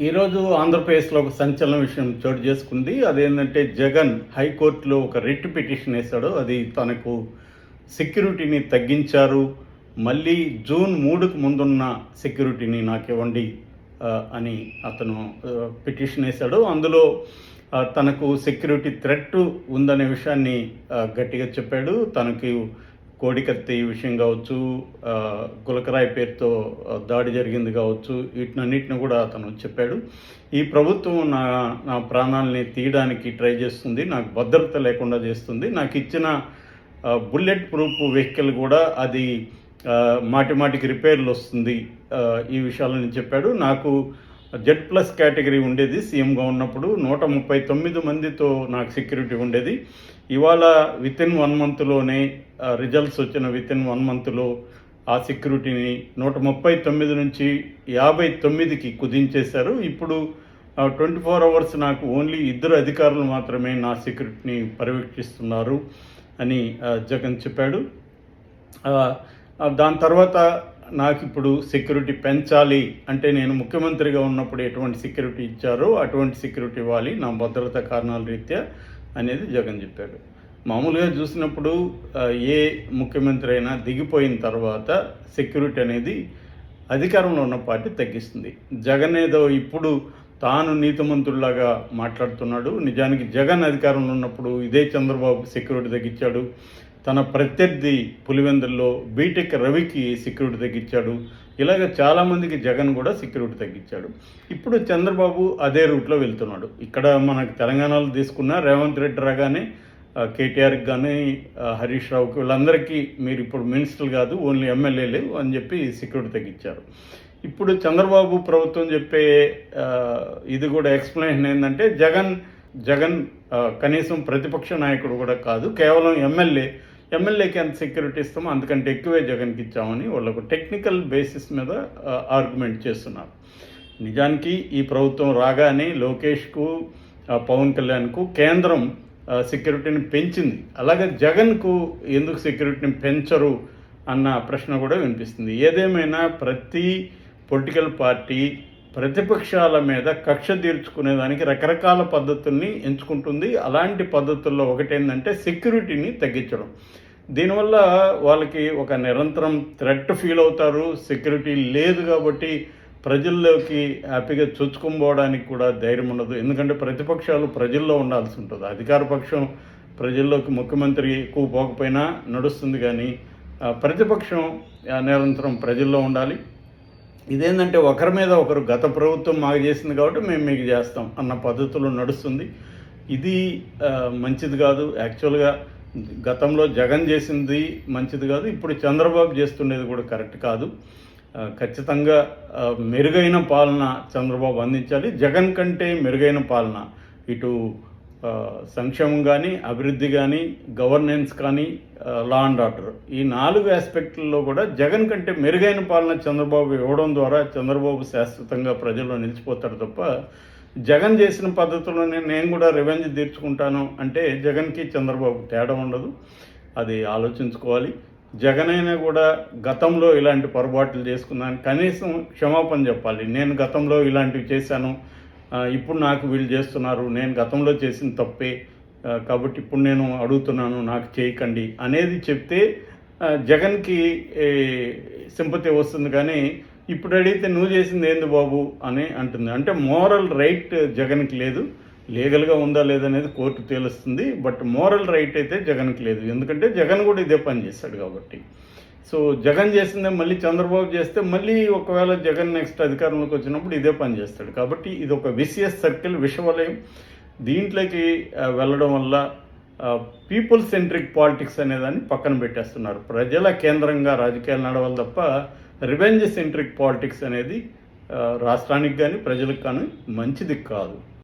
ఈరోజు ఆంధ్రప్రదేశ్లో ఒక సంచలన విషయం చోటు చేసుకుంది. అదేంటంటే జగన్ హైకోర్టులో ఒక రిట్ పిటిషన్ వేశాడు. అది తనకు సెక్యూరిటీని తగ్గించారు. మళ్ళీ జూన్ మూడుకు ముందున్న సెక్యూరిటీని నాకు ఇవ్వండి అని అతను పిటిషన్ వేశాడు. అందులో తనకు సెక్యూరిటీ థ్రెట్ ఉందనే విషయాన్ని గట్టిగా చెప్పాడు. తనకి కోడికత్తి విషయం కావచ్చు ఆ, పేరుతో దాడి జరిగింది కావచ్చు వీటినన్నిటిని కూడా అతను చెప్పాడు. ఈ ప్రభుత్వం నా నా ప్రాణాలని తీయడానికి ట్రై చేస్తుంది నాకు భద్రత లేకుండా చేస్తుంది. నాకు ఇచ్చిన బుల్లెట్ ప్రూఫ్ వెహికల్ కూడా అది మాటి మాటికి రిపేర్లు వస్తుంది ఈ విషయాలని చెప్పాడు. నాకు జెడ్ ప్లస్ కేటగిరీ ఉండేది సీఎంగా ఉన్నప్పుడు నూట ముప్పై తొమ్మిది మందితో నాకు సెక్యూరిటీ ఉండేది. ఇవాళ విత్ ఇన్ వన్ మంత్లోనే రిజల్ట్స్ వచ్చిన విత్ ఇన్ వన్ మంత్లో ఆ సెక్యూరిటీని నూట ముప్పై తొమ్మిది నుంచి యాభై తొమ్మిదికి కుదించేశారు. ఇప్పుడు ట్వంటీ ఫోర్ అవర్స్ నాకు ఓన్లీ ఇద్దరు అధికారులు మాత్రమే నా సెక్యూరిటీని పర్యవేక్షిస్తున్నారు అని జగన్ చెప్పాడు. దాని తర్వాత నాకు ఇప్పుడు సెక్యూరిటీ పెంచాలి అంటే నేను ముఖ్యమంత్రిగా ఉన్నప్పుడు ఎటువంటి సెక్యూరిటీ ఇచ్చారో అటువంటి సెక్యూరిటీ ఇవ్వాలి నా భద్రత కారణాల రీత్యా. అనేది జగన్ చెప్పాడు. మామూలుగా చూసినప్పుడు ఏ ముఖ్యమంత్రి అయినా దిగిపోయిన తర్వాత సెక్యూరిటీ అనేది అధికారంలో ఉన్న పార్టీ తగ్గిస్తుంది. జగన్ ఏదో ఇప్పుడు తాను నీతిమంతుడిలాగా మాట్లాడుతున్నాడు. నిజానికి జగన్ అధికారంలో ఉన్నప్పుడు ఇదే చంద్రబాబు సెక్యూరిటీ తగ్గించాడు. తన ప్రత్యర్థి పులివెందుల్లో బీటెక్ రవికి సెక్యూరిటీ తగ్గించాడు. ఇలాగ చాలామందికి జగన్ కూడా సెక్యూరిటీ తగ్గించాడు. ఇప్పుడు చంద్రబాబు అదే రూట్లో వెళ్తున్నాడు. ఇక్కడ మనకు తెలంగాణలో తీసుకున్న రేవంత్ రెడ్డి రాగానే కేటీఆర్కి కానీ హరీష్ రావుకి వీళ్ళందరికీ మీరు ఇప్పుడు మినిస్టర్లు కాదు ఓన్లీ ఎమ్మెల్యేలు అని చెప్పి సెక్యూరిటీ తగ్గించారు. ఇప్పుడు చంద్రబాబు ప్రభుత్వం చెప్పే ఇది కూడా ఎక్స్ప్లెనేషన్ ఏంటంటే జగన్ జగన్ కనీసం ప్రతిపక్ష నాయకుడు కూడా కాదు కేవలం ఎమ్మెల్యే ఎమ్మెల్యేకి ఎంత సెక్యూరిటీ ఇస్తామో అంతకంటే ఎక్కువే జగన్కి ఇచ్చామని వాళ్ళకు టెక్నికల్ బేసిస్ మీద ఆర్గ్యుమెంట్ చేస్తున్నారు. నిజానికి ఈ ప్రభుత్వం రాగానే లోకేష్కు పవన్ కళ్యాణ్కు కేంద్రం సెక్యూరిటీని పెంచింది. అలాగే జగన్కు ఎందుకు సెక్యూరిటీని పెంచరు అన్న ప్రశ్న కూడా వినిపిస్తుంది. ఏదేమైనా ప్రతి పొలిటికల్ పార్టీ ప్రతిపక్షాల మీద కక్ష తీర్చుకునేదానికి రకరకాల పద్ధతుల్ని ఎంచుకుంటుంది. అలాంటి పద్ధతుల్లో ఒకటేంటంటే సెక్యూరిటీని తగ్గించడం. దీనివల్ల వాళ్ళకి ఒక నిరంతరం థ్రెట్ ఫీల్ అవుతారు సెక్యూరిటీ లేదు కాబట్టి ప్రజల్లోకి హ్యాపీగా చొచ్చుకుపోవడానికి కూడా ధైర్యం ఉండదు. ఎందుకంటే ప్రతిపక్షాలు ప్రజల్లో ఉండాల్సి ఉంటుంది. అధికార పక్షం ప్రజల్లోకి ముఖ్యమంత్రి ఎక్కువ పోకపోయినా నడుస్తుంది కానీ ప్రతిపక్షం నిరంతరం ప్రజల్లో ఉండాలి. ఇదేంటంటే ఒకరి మీద ఒకరు గత ప్రభుత్వం మాకు చేసింది కాబట్టి మేము మీకు చేస్తాం అన్న పద్ధతిలో నడుస్తుంది. ఇది మంచిది కాదు. యాక్చువల్గా గతంలో జగన్ చేసింది మంచిది కాదు ఇప్పుడు చంద్రబాబు చేస్తుండేది కూడా కరెక్ట్ కాదు. ఖచ్చితంగా మెరుగైన పాలన చంద్రబాబు అందించాలి. జగన్ కంటే మెరుగైన పాలన ఇటు సంక్షేమం కానీ అభివృద్ధి కానీ గవర్నెన్స్ కానీ లా అండ్ ఆర్డర్ ఈ నాలుగు ఆస్పెక్టుల్లో కూడా జగన్ కంటే మెరుగైన పాలన చంద్రబాబు ఇవ్వడం ద్వారా చంద్రబాబు శాశ్వతంగా ప్రజల్లో నిలిచిపోతాడు తప్ప జగన్ చేసిన పద్ధతిలోనే నేను కూడా రివెంజ్ తీర్చుకుంటాను అంటే జగన్కి చంద్రబాబు తేడా ఉండదు. అది ఆలోచించుకోవాలి. జగన్ అయినా కూడా గతంలో ఇలాంటి పొరపాట్లు చేసుకున్నాను. కనీసం క్షమాపణ చెప్పాలి. నేను గతంలో ఇలాంటివి చేశాను. ఇప్పుడు నాకు వీళ్ళు చేస్తున్నారు. నేను గతంలో చేసిన తప్పే. కాబట్టి ఇప్పుడు నేను అడుగుతున్నాను నాకు చేయకండి అనేది చెప్తే జగన్కి సింపతి వస్తుంది. కానీ ఇప్పుడు అడిగితే నువ్వు చేసింది ఏంది బాబు అని అంటుంది. అంటే మోరల్ రైట్ జగన్కి లేదు. లీగల్గా ఉందా లేదనేది కోర్టు తేలుస్తుంది. బట్ మోరల్ రైట్ అయితే జగన్కి లేదు. ఎందుకంటే జగన్ కూడా ఇదే పని చేస్తాడు కాబట్టి. సో జగన్ చేసిందే మళ్ళీ చంద్రబాబు చేస్తే మళ్ళీ ఒకవేళ జగన్ నెక్స్ట్ అధికారంలోకి వచ్చినప్పుడు ఇదే పని చేస్తాడు. కాబట్టి ఇది ఒక విసిఎస్ సర్కిల్ విషవలయం. దీంట్లోకి వెళ్ళడం వల్ల పీపుల్ సెంట్రిక్ పాలిటిక్స్ అనేదాన్ని పక్కన పెట్టేస్తున్నారు. ప్రజల కేంద్రంగా రాజకీయాలు నడవాలి తప్ప రివెంజ్ సెంట్రిక్ పాలిటిక్స్ అనేది రాష్ట్రానికి కానీ ప్రజలకు కానీ మంచిది కాదు.